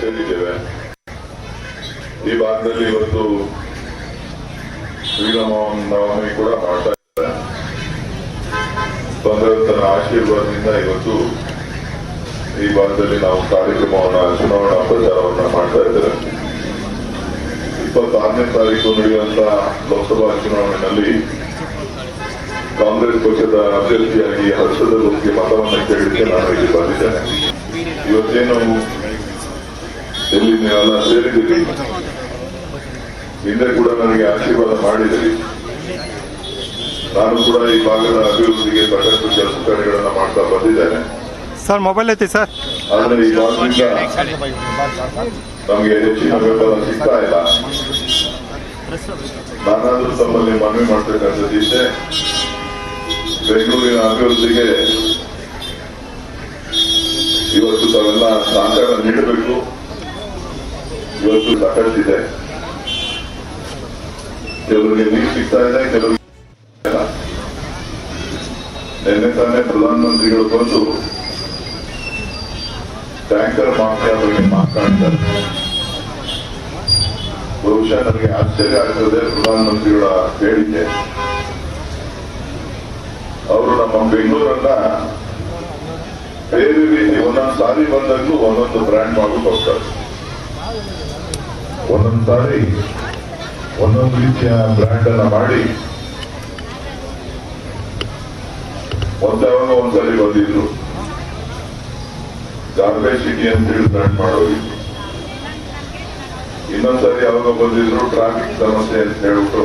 ಸೇರಿದ್ದೇವೆ ಈ ಭಾಗದಲ್ಲಿ ಇವತ್ತು ಶ್ರೀರಾಮ ನವಮಿ ಕೂಡ ಮಾಡ್ತಾ ಇದ್ದಾರೆ. ಭಗವಂತನ ಆಶೀರ್ವಾದದಿಂದ ಇವತ್ತು ಈ ಭಾಗದಲ್ಲಿ ನಾವು ಕಾರ್ಯಕ್ರಮವನ್ನ, ಚುನಾವಣಾ ಪ್ರಚಾರವನ್ನ ಮಾಡ್ತಾ ಇದ್ದೇವೆ. ಇಪ್ಪತ್ತಾರನೇ ತಾರೀಕು ನಡೆಯುವಂತ ಲೋಕಸಭಾ ಚುನಾವಣೆಯಲ್ಲಿ ಕಾಂಗ್ರೆಸ್ ಪಕ್ಷದ ಅಭ್ಯರ್ಥಿಯಾಗಿ ಹರ್ಷದ ಬಗ್ಗೆ ಮತವನ್ನು ಕೇಳಲಿಕ್ಕೆ ನಾನು ಇಲ್ಲಿ ಬಂದಿದ್ದೇನೆ. ಇವತ್ತೇನು ಎಲ್ಲಿ ನೀವೆಲ್ಲ ಸೇರಿದ್ದೀರಿ ಹಿಂದೆ ಕೂಡ ನನಗೆ ಆಶೀರ್ವಾದ ಮಾಡಿದಿರಿ. ನಾನು ಕೂಡ ಈ ಭಾಗದ ಅಭಿವೃದ್ಧಿಗೆ ಸಾಕಷ್ಟು ಕೆಲಸ ಕಾರ್ಯಗಳನ್ನ ಮಾಡ್ತಾ ಬಂದಿದ್ದೇನೆ. ಸರ್ ಮೊಬೈಲ್ ಐತಿ ಸರ್? ಆದರೆ ಈ ಭಾಗದಿಂದ ನಮಗೆ ಹೆಚ್ಚಿನ ಬೆಂಬಲ ಸಿಗ್ತಾ ಇಲ್ಲ. ನಾನಾದರೂ ತಮ್ಮಲ್ಲಿ ಮನವಿ ಮಾಡ್ತಕ್ಕಂಥದ್ದು ಇಷ್ಟೇ ಬೆಂಗಳೂರಿನ ಅಭಿವೃದ್ಧಿಗೆ ಇವತ್ತು ತಾವೆಲ್ಲ ಸಹಕಾರ ನೀಡಬೇಕು. ಇವತ್ತು ಸಾಕಷ್ಟಿದೆ ಕೆಲವರಿಗೆ ನೀರು ಸಿಗ್ತಾ ಇದೆ, ಕೆಲವರಿಗೆ. ನಿನ್ನೆ ತಾನೇ ಪ್ರಧಾನಮಂತ್ರಿಗಳು ಬಂದು ಟ್ಯಾಂಕರ್ ಮಾಫಿಯಾ ಬಗ್ಗೆ ಮಾತನಾಡ್ತಾರೆ ಬಹುಶಃ ನನಗೆ ಆಶ್ಚರ್ಯ ಆಗ್ತದೆ ಪ್ರಧಾನಮಂತ್ರಿಗಳ ಹೇಳಿಕೆ. ಅವರು ನಮ್ಮ ಬೆಂಗಳೂರನ್ನ ಬೇರೆ ರೀತಿ ಒಂದೊಂದು ಸಾರಿ ಬಂದಾಗಲೂ ಒಂದೊಂದು ಬ್ರ್ಯಾಂಡ್ ಮಾಡ್ಬಿಟ್ಟು ಹೋಗ್ತಾರೆ ಒಂದೊಂದು ಸಾರಿ ಒಂದೊಂದು ರೀತಿಯ ಬ್ರ್ಯಾಂಡ್ ಅನ್ನ ಮಾಡಿ ಒಂದ್ಯಾವಾಗ ಒಂದ್ಸರಿ ಬಂದಿದ್ರು. ಗಾರ್ಬೇಜ್ ಸಿಟಿ ಅಂತ ಹೇಳಿ ಬ್ರ್ಯಾಂಡ್ ಮಾಡೋದಿತ್ತು ಇನ್ನೊಂದ್ಸರಿ ಯಾವಾಗ ಬಂದಿದ್ರು ಟ್ರಾಫಿಕ್ ಸಮಸ್ಯೆ ಅಂತ ಹೇಳ್ಬಿಟ್ಟು